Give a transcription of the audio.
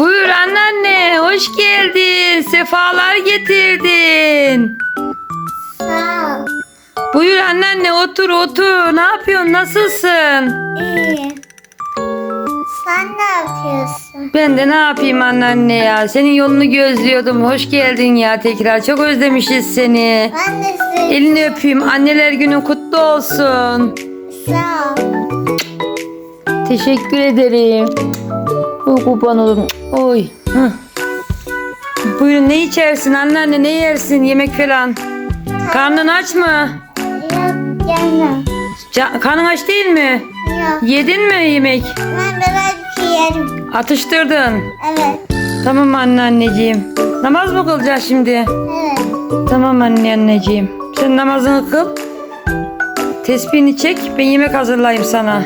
Buyur anneanne hoş geldin. Sefalar getirdin. Sağ ol. Buyur anneanne otur otur. Ne yapıyorsun nasılsın? İyi. Sen ne yapıyorsun? Ben de ne yapayım anneanne ya. Senin yolunu gözlüyordum. Hoş geldin ya tekrar. Çok özlemişiz seni. Ben de seni. Elini öpeyim. Anneler günün kutlu olsun. Sağ ol. Teşekkür ederim. Oy kurban olurum. Oy. Hıh. Buyurun ne içersin anneanne ne yersin yemek falan? Karnın aç mı? Yok canım. Ca- karnın aç değil mi? Yok. Yedin mi yemek? Ben biraz yerim. Atıştırdın. Evet. Tamam anneanneciğim. Namaz mı kılacağız şimdi? Evet. Tamam anne anneciğim. Sen namazını kıl. Tesbihini çek. Ben yemek hazırlayayım sana.